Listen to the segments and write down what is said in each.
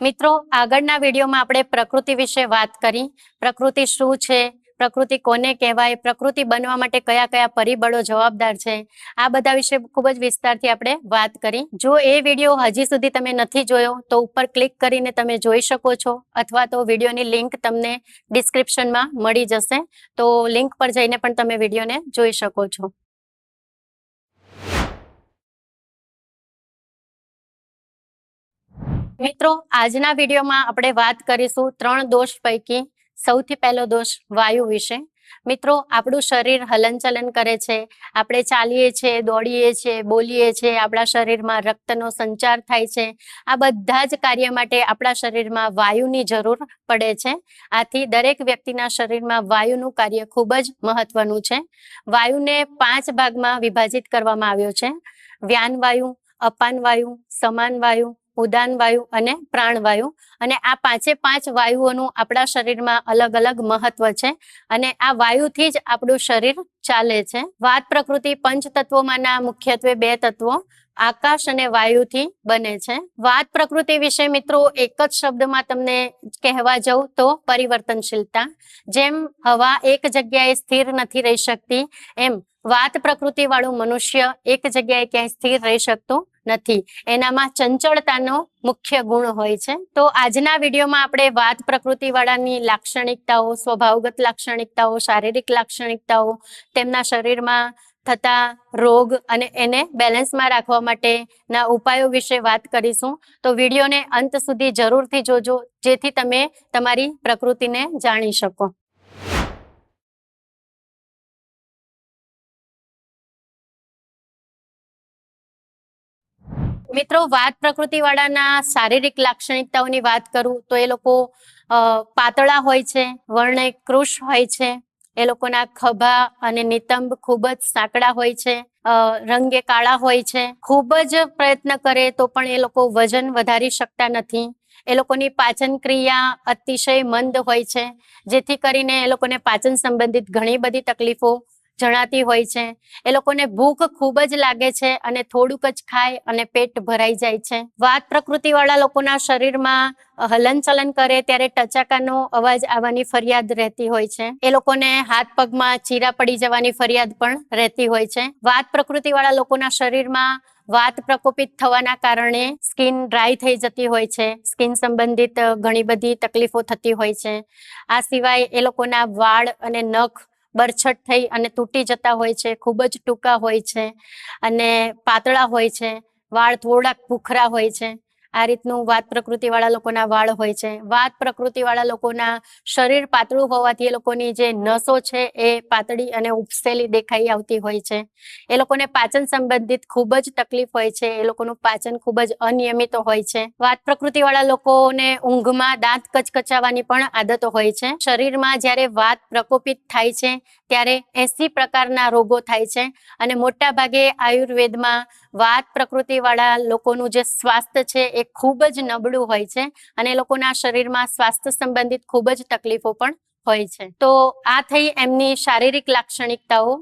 મિત્રો, આગળના વિડીયોમાં આપણે પ્રકૃતિ વિશે વાત કરી. પ્રકૃતિ શું છે? પ્રકૃતિ કોને કહેવાય? પ્રકૃતિ બનવા માટે કયા કયા પરિબળો જવાબદાર છે? આ બધા વિશે ખૂબ જ વિસ્તારથી આપણે વાત કરી. જો એ વીડિયો હજી સુધી તમે નથી જોયો, તો ઉપર ક્લિક કરીને તમે જોઈ શકો છો, અથવા તો વિડીયોની લિંક તમને ડિસ્ક્રિપ્શનમાં મળી જશે. તો લિંક પર જઈને પણ તમે વિડીયોને જોઈ શકો છો. મિત્રો, આજના વિડીયોમાં આપણે વાત કરીશું ત્રણ દોષ પૈકી સૌથી પહેલો દોષ વાયુ વિશે. મિત્રો, આપણું શરીર હલનચલન કરે છે, આપણે ચાલીએ છીએ, દોડીએ છીએ, બોલીએ છીએ, આપણા શરીરમાં રક્તનો સંચાર થાય છે. આ બધા જ કાર્ય માટે આપણા શરીરમાં વાયુની જરૂર પડે છે. આથી દરેક વ્યક્તિના શરીરમાં વાયુનું કાર્ય ખૂબ જ મહત્વનું છે. વાયુને પાંચ ભાગમાં વિભાજિત કરવામાં આવ્યો છે. વ્યાન વાયુ, અપાન વાયુ, સમાન વાયુ ઉદાન વાયુ અને પ્રાણવાયુ અને આ પાંચે પાંચ વાયુઓનું આપણા શરીરમાં અલગ અલગ મહત્વ છે. અને આ વાયુથી જ આપણું શરીર ચાલે છે. વાત પ્રકૃતિ પંચ તત્વોમાંના મુખ્યત્વે બે તત્વો, આકાશ અને વાયુથી બને છે. વાત પ્રકૃતિ વિશે મિત્રો એક જ શબ્દમાં તમને કહેવા જાઉં તો પરિવર્તનશીલતા. જેમ હવા એક જગ્યાએ સ્થિર નથી રહી શકતી, એમ વાત પ્રકૃતિ વાળું મનુષ્ય એક જગ્યાએ ક્યાંય સ્થિર રહી શકતું નથી. એનામાં ચંચળતાનો મુખ્ય ગુણ હોય છે. તો આજના વિડીયોમાં આપણે વાત પ્રકૃતિ વાળાની લાક્ષણિકતાઓ, સ્વભાવગત લાક્ષણિકતાઓ, શારીરિક લાક્ષણિકતાઓ, તેમના શરીરમાં થતા રોગ અને એને બેલેન્સમાં રાખવા માટેના ઉપાયો વિશે વાત કરીશું. તો વિડીયોને અંત સુધી જરૂરથી જોજો, જેથી તમે તમારી પ્રકૃતિને જાણી શકો. મિત્રો વાત પ્રકૃતિ વાળાના શારીરિક લાક્ષણિકતાઓની વાત કરું તો એ લોકો પાતળા હોય છે, વર્ણે કૃશ હોય છે, એ લોકોના ખભા અને નિતંબ ખૂબ જ સાંકડા હોય છે રંગે કાળા હોય છે. ખૂબ જ પ્રયત્ન કરે તો પણ એ લોકો વજન વધારી શકતા નથી. એ લોકોની પાચન ક્રિયા અતિશય મંદ હોય છે, જેથી કરીને એ લોકોને પાચન સંબંધિત ઘણી બધી તકલીફો જણાતી હોય છે. એ લોકોને ભૂખ ખૂબ જ લાગે છે અને થોડુંક જ ખાય અને પેટ ભરાઈ જાય છે. વાત પ્રકૃતિ વાળા લોકોના શરીરમાં હલનચલન કરે ત્યારે ટચાકાનો અવાજ આવવાની ફરિયાદ રહેતી હોય છે. એ લોકોને હાથ પગમાં ચીરા પડી જવાની ફરિયાદ પણ રહેતી હોય છે. વાત પ્રકૃતિ વાળા લોકોના શરીરમાં, વાત પ્રકોપિત થવાના કારણે સ્કિન ડ્રાય થઈ જતી હોય છે. સ્કિન સંબંધિત ઘણી બધી તકલીફો થતી હોય છે. આ સિવાય એ લોકોના વાળ અને નખ બરછટ થઈ અને તૂટી જતા હોય છે, ખૂબ જ ટૂંકા હોય છે અને પાતળા હોય છે, વાળ થોડાક ભૂખરા હોય છે. આ રીતનું વાત પ્રકૃતિ વાળા લોકોના વાળ હોય છે. વાત પ્રકૃતિ વાળા લોકોના શરીર પાતળું હોવાથી એ લોકોની જે નસો છે એ પાતળી અને ઉપસેલી દેખાઈ આવતી હોય છે. એ લોકોને પાચન સંબંધિત ખૂબ જ તકલીફ હોય છે. એ લોકોનું પાચન ખૂબ જ અનિયમિત હોય છે. વાત પ્રકૃતિ વાળા લોકોને ઊંઘમાં દાંત કચકચાવાની પણ આદતો હોય છે. શરીરમાં જ્યારે વાત પ્રકોપિત થાય છે, ત્યારે એસી પ્રકારના રોગો થાય છે અને મોટા ભાગે આયુર્વેદમાં વાત પ્રકૃતિ વાળા લોકોનું જે સ્વાસ્થ્ય છે એ ખૂબ જ નબળું હોય છે અને એ લોકોના શરીરમાં સ્વાસ્થ્ય સંબંધિત ખૂબ જ તકલીફો પણ હોય છે. તો આ થઈ એમની શારીરિક લાક્ષણિકતાઓ.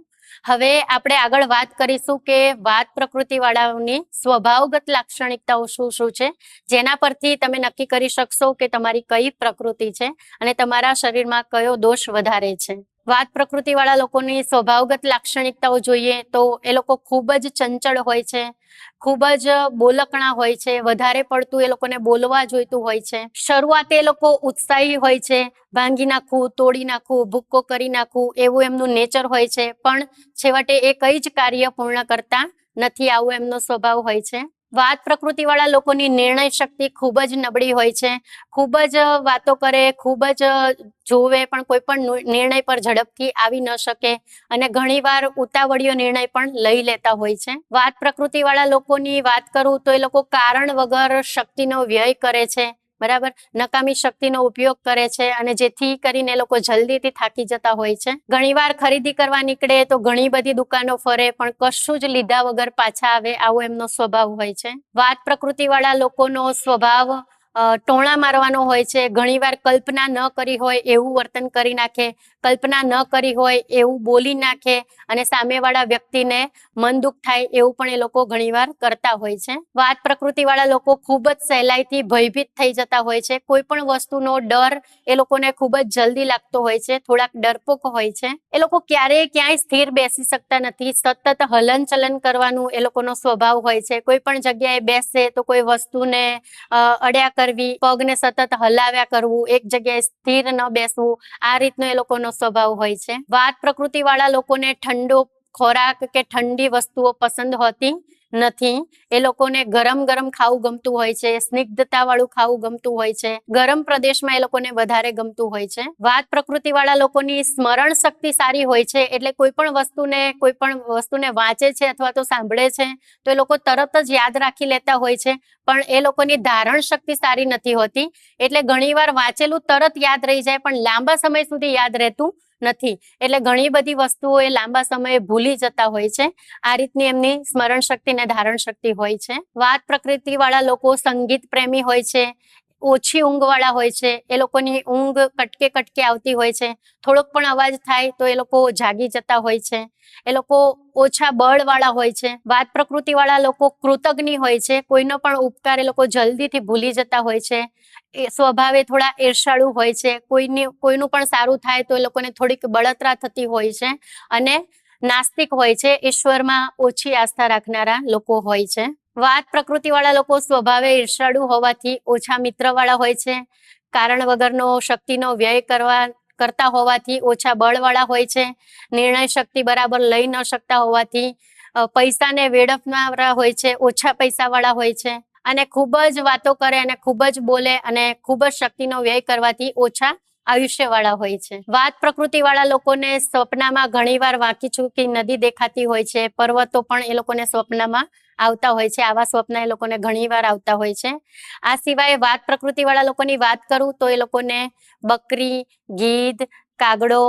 હવે આપણે આગળ વાત કરીશું કે વાત પ્રકૃતિ વાળાઓની સ્વભાવગત લાક્ષણિકતાઓ શું શું છે, જેના પરથી તમે નક્કી કરી શકશો કે તમારી કઈ પ્રકૃતિ છે અને તમારા શરીરમાં કયો દોષ વધારે છે. વાત પ્રકૃતિ વાળા લોકોની સ્વભાવગત લાક્ષણિકતાઓ જોઈએ તો એ લોકો ખૂબ જ ચંચળ હોય છે, ખૂબ જ બોલકણા હોય છે, વધારે પડતું એ લોકોને બોલવા જોઈતું હોય છે. શરૂઆતે એ લોકો ઉત્સાહી હોય છે, ભાંગી નાખવું, તોડી નાખવું, ભૂક્કો કરી નાખવું એવું એમનું નેચર હોય છે, પણ છેવટે એ કઈ જ કાર્ય પૂર્ણ કરતા નથી આવો એમનો સ્વભાવ હોય છે. વાત પ્રકૃતિ વાળા લોકોની નિર્ણય શક્તિ ખૂબ જ નબળી હોય છે. ખૂબ જ વાતો કરે, ખૂબ જ જોવે, પણ કોઈ પણ નિર્ણય પર ઝડપથી આવી ન શકે અને ઘણીવાર ઉતાવળીયો નિર્ણય પણ લઈ લેતા હોય છે. વાત પ્રકૃતિ વાળા લોકોની વાત કરું તો એ લોકો કારણ વગર શક્તિનો વ્યય કરે છે. બરાબર? નકામી શક્તિનો ઉપયોગ કરે છે અને જેથી કરીને લોકો જલ્દીથી થાકી જતા હોય છે. ઘણીવાર ખરીદી કરવા નીકળે તો ઘણી બધી દુકાનો ફરે, પણ કશું જ લીધા વગર પાછા આવે આવો એમનો સ્વભાવ હોય છે. વાત પ્રકૃતિ વાળા લોકોનો સ્વભાવ ટોણા મારવાનો હોય છે. ઘણીવાર કલ્પના ન કરી હોય એવું વર્તન કરી નાખે. કલ્પના ન કરી હોય એવું બોલી નાખે અને સામેવાળા વ્યક્તિને મન દુઃખ થાય એવું પણ એ લોકો ઘણીવાર કરતા હોય છે. વાત પ્રકૃતિવાળા લોકો ખૂબ જ સહેલાઈથી ભયભીત થઈ જતા હોય છે. કોઈ પણ વસ્તુનો ડર એ લોકોને ખૂબ જ જલ્દી લાગતો હોય છે. થોડાક ડરપોક હોય છે. એ લોકો ક્યારેય ક્યાંય સ્થિર બેસી શકતા નથી. સતત હલનચલન કરવાનું એ લોકોનો સ્વભાવ હોય છે. કોઈ પણ જગ્યાએ બેસે તો કોઈ વસ્તુને અડ્યા કરવી, પગને સતત હલાવ્યા કરવું, એક જગ્યાએ સ્થિર ન બેસવું, આ રીતનો એ લોકોનો સ્વભાવ હોય છે. વાત પ્રકૃતિવાળા લોકોને ઠંડો ખોરાક કે ઠંડી વસ્તુઓ પસંદ હોતી નથી. એ લોકોને ગરમ ગરમ ખાવું ગમતું હોય છે સ્નિગ્ધતા વાળું ખાવું ગમતું હોય છે, ગરમ પ્રદેશમાં એ લોકોને વધારે ગમતું હોય છે. વાત પ્રકૃતિ વાળા લોકોની સ્મરણ શક્તિ સારી હોય છે, એટલે કોઈ પણ વસ્તુને, કોઈ પણ વસ્તુને વાંચે છે અથવા તો સાંભળે છે, તો એ લોકો તરત જ યાદ રાખી લેતા હોય છે, પણ એ લોકોની ધારણ શક્તિ સારી નથી હોતી. એટલે ઘણીવાર વાંચેલું તરત યાદ રહી જાય, પણ લાંબા સમય સુધી યાદ રહેતું નથી. એટલે ઘણી બધી વસ્તુઓ એ લાંબા સમયે ભૂલી જતા હોય છે. આ રીતની એમની સ્મરણ શક્તિ ને ધારણ શક્તિ હોય છે. વાત પ્રકૃતિ વાળા લોકો સંગીત પ્રેમી હોય છે. ઓછી ઊંઘ વાળા હોય છે, એ લોકોની ઊંઘ કટકે કટકે આવતી હોય છે, થોડોક પણ અવાજ થાય તો એ લોકો જાગી જતા હોય છે, એ લોકો ઓછા બળ વાળા હોય છે, વાત પ્રકૃતિ વાળા લોકો કૃતજ્ઞ હોય છે, કોઈનો પણ ઉપકાર એ લોકો જલ્દીથી ભૂલી જતા હોય છે, એ સ્વભાવે થોડા ઈર્ષાળુ હોય છે, કોઈની, કોઈનું પણ સારું થાય તો એ લોકોને થોડીક બળતરા થતી હોય છે અને નાસ્તિક હોય છે, ઈશ્વરમાં ઓછી આસ્થા રાખનારા લોકો હોય છે. વાત પ્રકૃતિવાળા લોકો સ્વભાવે ઈર્ષાળુ હોવાથી ઓછા મિત્રવાળા હોય છે. કારણ વગરનો શક્તિનો વ્યય કરવા, કરતા હોવાથી ઓછા બળવાળા હોય છે. નિર્ણય શક્તિ બરાબર લઈ ન શકતા હોવાથી પૈસાને વેડફનારા હોય છે, ઓછા પૈસાવાળા હોય છે. અને ખૂબ જ વાતો કરે અને ખૂબ જ બોલે અને ખૂબ જ શક્તિનો વ્યય કરવાથી ઓછા આયુષ્યવાળા હોય છે. વાત પ્રકૃતિવાળા લોકોને સ્વપ્નમાં ઘણીવાર વાંકી ચૂકી નદી દેખાતી હોય છે. પર્વતો પણ એ લોકોને સ્વપ્નમાં આવતા હોય છે, આવા સ્વપ્ન એ લોકોને ઘણીવાર આવતા હોય છે. આ સિવાય વાત પ્રકૃતિવાળા લોકોની વાત કરું તો એ લોકોને બકરી, ગીધ, કાગડો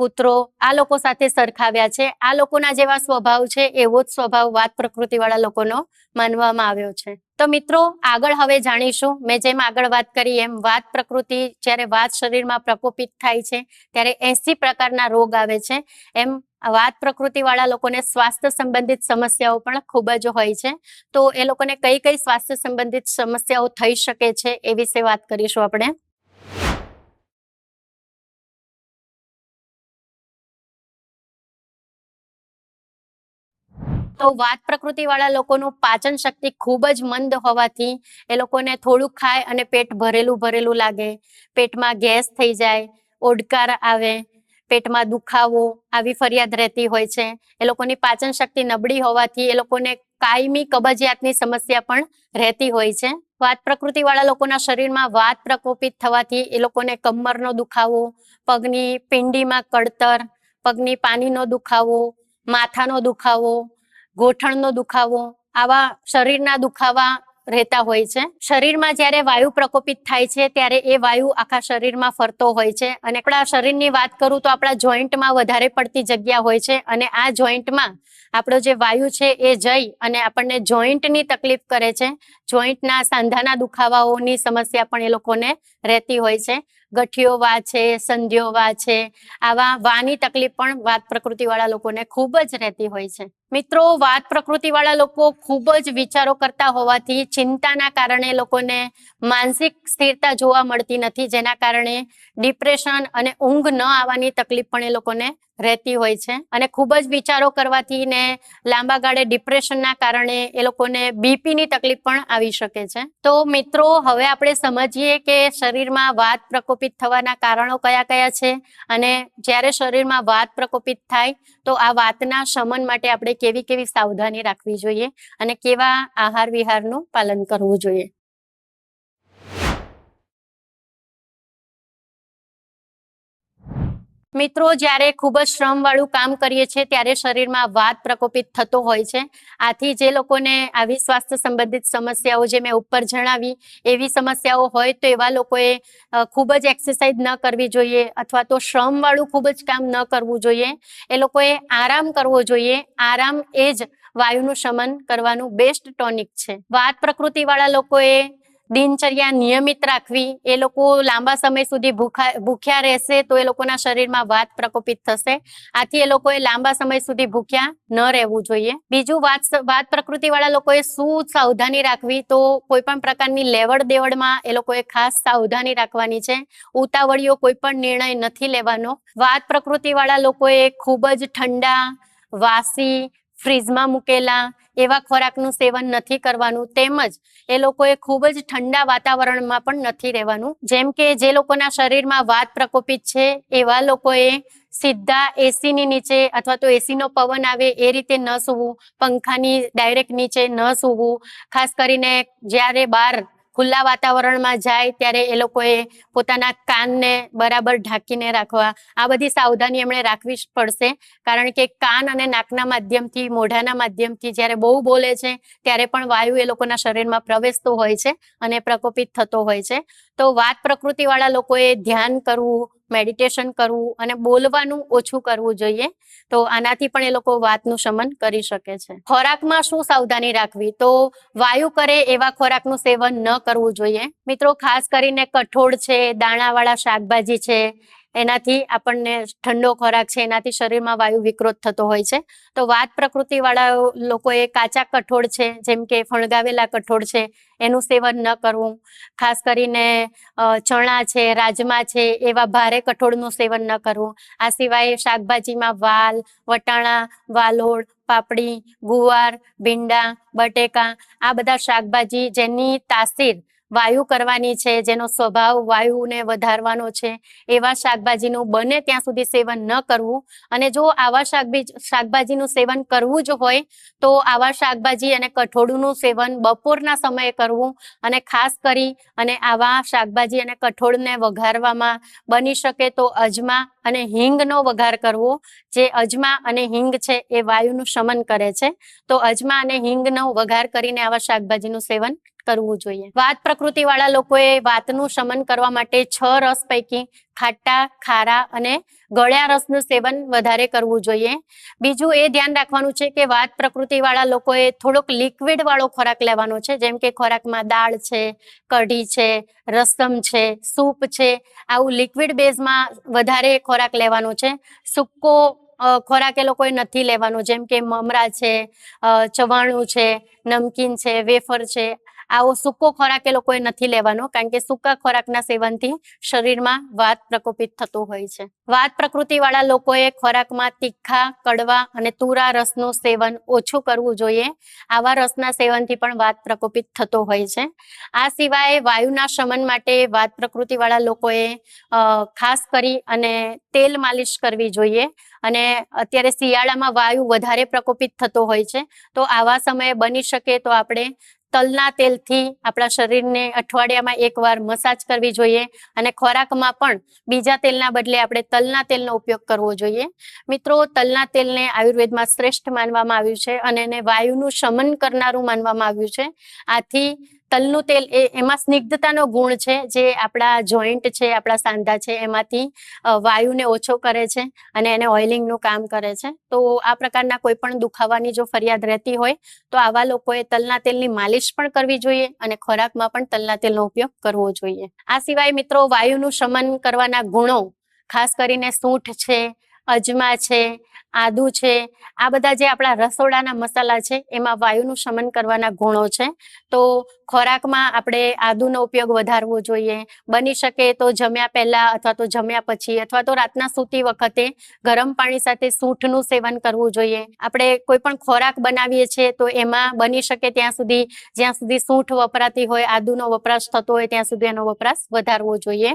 કૂતરો આ લોકો સાથે સરખાવ્યા છે. આ લોકોના જેવા સ્વભાવ છે એવો જ સ્વભાવ વાત પ્રકૃતિવાળા લોકોનો માનવામાં આવ્યો છે. તો મિત્રો, આગળ હવે જાણીશું. મેં જેમ આગળ વાત કરી એમ વાત પ્રકૃતિ જ્યારે વાત શરીરમાં પ્રકોપિત થાય છે ત્યારે એસી પ્રકારના રોગ આવે છે. એમ વાત પ્રકૃતિ વાળા લોકોને સ્વાસ્થ્ય સંબંધિત સમસ્યાઓ પણ ખૂબ જ હોય છે. તો એ લોકોને કઈ કઈ સ્વાસ્થ્ય સંબંધિત સમસ્યાઓ થઈ શકે છે એ વિશે વાત કરીશું આપણે. તો વાત પ્રકૃતિ વાળા લોકોનું પાચન શક્તિ ખૂબ જ મંદ હોવાથી એ લોકોને થોડું ખાય અને પેટ ભરેલું ભરેલું લાગે. પેટમાં ગેસ થઈ જાય, ઓડકાર આવે, પેટમાં દુખાવો આવી ફરિયાદ રહેતી હોય છે. એ લોકોની પાચન શક્તિ નબળી હોવાથી એ લોકોને કાયમી કબજિયાતની સમસ્યા પણ રહેતી હોય છે. વાત પ્રકૃતિ વાળા લોકોના શરીરમાં વાત પ્રકોપિત થવાથી એ લોકોને કમરનો દુખાવો, પગની પિંડીમાં કળતર, પગની પાનીનો દુખાવો, માથાનો દુખાવો ગોઠણનો દુખાવો, આવા શરીરના દુખાવા રહેતા હોય છે. શરીરમાં જ્યારે વાયુ પ્રકોપિત થાય છે, ત્યારે એ વાયુ આખા શરીરમાં ફરતો હોય છે. અને આપણા શરીરની વાત કરું તો આપણા જોઈન્ટમાં વધારે પડતી જગ્યા હોય છે અને આ જોઈન્ટમાં આપણો જે વાયુ છે એ જઈ અને આપણને જોઈન્ટની તકલીફ કરે છે. જોઈન્ટના સાંધાના દુખાવાઓની સમસ્યા પણ એ લોકોને રહેતી હોય છે. ગઠિયો વા છે, સંધિયો વા છે, આવા વાની તકલીફ પણ વાત પ્રકૃતિવાળા લોકોને ખૂબ જ રહેતી હોય છે. મિત્રો, વાત પ્રકૃતિવાળા લોકો ખૂબ જ વિચારો કરતા હોવાથી ચિંતાના કારણે લોકોને માનસિક સ્થિરતા જોવા મળતી નથી. જેના કારણે ડિપ્રેશન અને ઊંઘ ન આવવાની તકલીફ પણ એ લોકોને રહેતી હોય છે. અને ખૂબ જ વિચારો કરવાથી ને લાંબા ગાળે ડિપ્રેશનના કારણે એ લોકોને બીપીની તકલીફ પણ આવી શકે છે. તો મિત્રો, હવે આપણે સમજીએ કે શરીરમાં વાત પ્રકોપિત થવાના કારણો કયા કયા છે અને જ્યારે શરીરમાં વાત પ્રકોપિત થાય તો આ વાતના શમન માટે આપણે કેવી કેવી સાવધાની રાખવી જોઈએ અને કેવા આહાર વિહારનું પાલન કરવું જોઈએ. મિત્રો, જ્યારે ખૂબ જ શ્રમ વાળું કામ કરીએ છીએ, ત્યારે શરીરમાં વાત પ્રકોપિત થતો હોય છે. આથી જે લોકોને આવી સ્વાસ્થ્ય સંબંધિત સમસ્યાઓ જે મેં ઉપર જણાવી, એવી સમસ્યાઓ હોય તો એવા લોકોએ ખૂબ જ એક્સરસાઇઝ ન કરવી જોઈએ અથવા તો શ્રમ વાળું ખૂબ જ કામ ન કરવું જોઈએ. એ લોકોએ આરામ કરવો જોઈએ. આરામ એ જ વાયુનું શમન કરવાનું બેસ્ટ ટોનિક છે. વાત પ્રકૃતિ વાળા લોકોએ દિનચર્યા નિયમિત રાખવી, એ લોકો લાંબા સમય સુધી ભૂખા, ભૂખ્યા રહેશે તો એ લોકોના શરીરમાં વાત પ્રકોપિત થશે. આથી એ લોકોએ લાંબા સમય સુધી ભૂખ્યા ન રહેવું જોઈએ. બીજું વાત વાત પ્રકૃતિ વાળા લોકોએ શું સાવધાની રાખવી તો કોઈ પણ પ્રકારની લેવડ દેવડમાં એ લોકોએ ખાસ સાવધાની રાખવાની છે. ઉતાવળીઓ કોઈ પણ નિર્ણય નથી લેવાનો. વાત પ્રકૃતિ વાળા લોકોએ ખૂબ જ ઠંડા, વાસી ફ્રીજમાં મૂકેલા એવા ખોરાકનું સેવન નથી કરવાનું. તેમજ એ લોકોએ ખૂબ જ ઠંડા વાતાવરણમાં પણ નથી રહેવાનું. જેમ કે જે લોકોના શરીરમાં વાત પ્રકોપિત છે, એવા લોકોએ સીધા એસીની નીચે અથવા તો એસીનો પવન આવે એ રીતે ન સૂવું, પંખાની ડાયરેક્ટ નીચે ન સૂવું. ખાસ કરીને જ્યારે બહાર ખુલ્લા વાતાવરણમાં જાય ત્યારે એ લોકોએ પોતાના કાનને બરાબર ઢાંકીને રાખવા. આ બધી સાવધાની એમણે રાખવી જ પડશે. કારણ કે કાન અને નાકના માધ્યમથી, મોઢાના માધ્યમથી જ્યારે બહુ બોલે છે, ત્યારે પણ વાયુ એ લોકોના શરીરમાં પ્રવેશતો હોય છે અને પ્રકોપિત થતો હોય છે. તો વાત પ્રકૃતિવાળા લોકોએ ધ્યાન કરવું મેડિટેશન કરવું અને બોલવાનું ઓછું કરવું જોઈએ, તો આનાથી પણ એ લોકો વાતનું શમન કરી શકે છે. ખોરાકમાં શું સાવધાની રાખવી? તો વાયુ કરે એવા ખોરાકનું સેવન ન કરવું જોઈએ. મિત્રો, ખાસ કરીને કઠોળ છે, દાણાવાળા શાકભાજી છે એનાથી આપણને ઠંડો ખોરાક છે, એનાથી શરીરમાં વાયુ વિકૃત થતો હોય છે. તો વાત પ્રકૃતિ વાળા લોકોએ કાચા કઠોળ છે, જેમ કે ફણગાવેલા કઠોળ છે, એનું સેવન ન કરવું. ખાસ કરીને ચણા છે, રાજમા છે, એવા ભારે કઠોળનું સેવન ન કરવું. આ સિવાય શાકભાજીમાં વાલ, વટાણા, વાલોળ, પાપડી, ગુવાર, ભીંડા, બટેકા, આ બધા શાકભાજી જેની તાસીર વાયુ કરવાની છે, જેનો સ્વભાવ વાયુને વધારવાનો છે, એવા શાકભાજીનું બને ત્યાં સુધી સેવન ન કરવું. અને જો આવા શાકભાજી શાકભાજીનું સેવન કરવું જ હોય, તો આવા શાકભાજી અને કઠોળનું સેવન બપોરના સમયે કરવું અને ખાસ કરી અને આવા શાકભાજી અને કઠોળને વઘારવામાં બની શકે તો અજમા અને હિંગનો વઘાર કરવો. જે અજમા અને હિંગ છે, એ વાયુનું શમન કરે છે. તો અજમા અને હિંગનો વઘાર કરીને આવા શાકભાજીનું સેવન કરવું જોઈએ. વાત પ્રકૃતિ વાળા લોકોએ વાતનું શમન કરવા માટે છ રસ પૈકી ખાટા, ખારા અને ગળ્યા રસનું સેવન વધારે કરવું જોઈએ. બીજું એ ધ્યાન રાખવાનું છે કે વાત પ્રકૃતિ વાળા લોકોએ થોડોક લિક્વિડ વાળો ખોરાક લેવાનો છે. જેમ કે ખોરાકમાં દાળ છે, કઢી છે, રસમ છે, સૂપ છે. આવું લિક્વિડ બેઝમાં વધારે ખોરાક લેવાનો છે. સૂકો ખોરાક એ લોકોએ નથી લેવાનો. જેમ કે મમરા છે ચવાણું છે, નમકીન છે, વેફર છે આવો સૂકો ખોરાક એ લોકોએ નથી લેવાનો, કારણ કે સૂકા ખોરાકના સેવનથી શરીરમાં વાત પ્રકોપિત થતું હોય છે. વાત પ્રકૃતિ વાળા લોકોએ ખોરાકમાં તીખા, કડવા અને તુરા રસનું સેવન ઓછું કરવું જોઈએ. આવા રસના સેવનથી પણ વાત પ્રકોપિત થતો હોય છે. આ સિવાય વાયુના શમન માટે વાત પ્રકૃતિ વાળા લોકોએ ખાસ કરી અને તેલ માલિશ કરવી જોઈએ. અને અત્યારે શિયાળામાં વાયુ વધારે પ્રકોપિત થતો હોય છે. તો આવા સમયે બની શકે તો આપણે તલના તેલથી આપણા શરીરને અઠવાડિયામાં એકવાર મસાજ કરવી જોઈએ અને ખોરાકમાં પણ બીજા તેલના બદલે આપણે તલના તેલનો ઉપયોગ કરવો જોઈએ. મિત્રો, તલના તેલને આયુર્વેદમાં શ્રેષ્ઠ માનવામાં આવ્યું છે અને એને વાયુનું શમન કરનારું માનવામાં આવ્યું છે. આથી તલનું તેલ એ એમાં સ્નિગ્ધતાનો ગુણ છે, જે આપણા જોઈન્ટ છે, આપણા સાંધા છે, એમાંથી વાયુને ઓછો કરે છે અને એને ઓઇલિંગનું કામ કરે છે. તો આ પ્રકારના કોઈ પણ દુખાવાની જો ફરિયાદ રહેતી હોય, તો આવા લોકોએ તલના તેલની માલિશ પણ કરવી જોઈએ અને ખોરાકમાં પણ તલના તેલનો ઉપયોગ કરવો જોઈએ. આ સિવાય મિત્રો, વાયુનું શમન કરવાના ગુણો, ખાસ કરીને સૂંઠ છે અજમા છે, આદુ છે, આ બધા જે આપણા રસોડાના મસાલા છે, એમાં વાયુનું શમન કરવાના ગુણો છે. તો ખોરાકમાં આપણે આદુનો ઉપયોગ વધારવો જોઈએ. બની શકે તો જમ્યા પહેલા અથવા તો જમ્યા પછી અથવા તો રાતના સૂતી વખતે ગરમ પાણી સાથે સૂંઠનું સેવન કરવું જોઈએ. આપણે કોઈ પણ ખોરાક બનાવીએ છીએ તો એમાં બની શકે ત્યાં સુધી, જ્યાં સુધી સૂંઠ વપરાતી હોય, આદુનો વપરાશ થતો હોય, ત્યાં સુધી એનો વપરાશ વધારવો જોઈએ.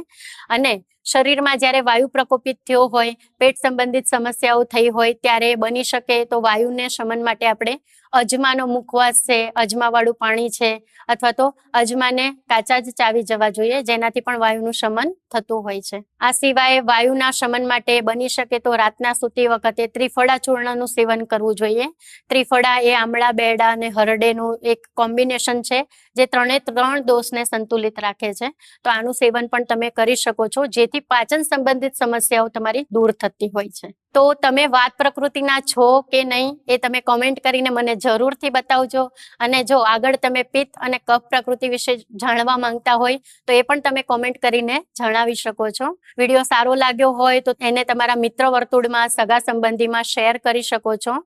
અને શરીરમાં જ્યારે વાયુ પ્રકોપિત થયો હોય, પેટ સંબંધિત સમસ્યાઓ થઈ હોય, ત્યારે બની શકે તો વાયુને શમન માટે આપણે અજમાનો મુખવાસ છે, અજમાવાળું પાણી છે, અથવા તો અજમાને કાચા જ ચાવી જવા જોઈએ, જેનાથી પણ વાયુનું શમન થતું હોય છે. આ સિવાય વાયુના શમન માટે બની શકે તો રાતના સૂતી વખતે ત્રિફળા ચૂર્ણનું સેવન કરવું જોઈએ. ત્રિફળા એ આમળા, બેડા અને હરડેનું એક કોમ્બિનેશન છે. જે ત્રણે ત્રણ દોષને સંતુલિત રાખે છે. તો આનું સેવન પણ તમે કરી શકો છો, જેથી પાચન સંબંધિત સમસ્યાઓ તમારી દૂર થતી હોય છે. તો તમે વાત પ્રકૃતિના છો કે નહીં એ તમે કોમેન્ટ કરીને મને જરૂરથી બતાવજો. અને જો આગળ તમે પિત્ત અને કફ પ્રકૃતિ વિશે જાણવા માંગતા હોય, તો એ પણ તમે કોમેન્ટ કરીને જણાવી શકો છો. વીડિયો સારો લાગ્યો હોય, તો એને તમારા મિત્ર વર્તુળમાં, સગા સંબંધીમાં શેર કરી શકો છો.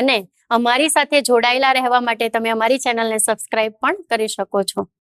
અને અમારી સાથે જોડાયેલા રહેવા માટે તમે અમારી ચેનલને સબસ્ક્રાઈબ પણ કરી શકો છો.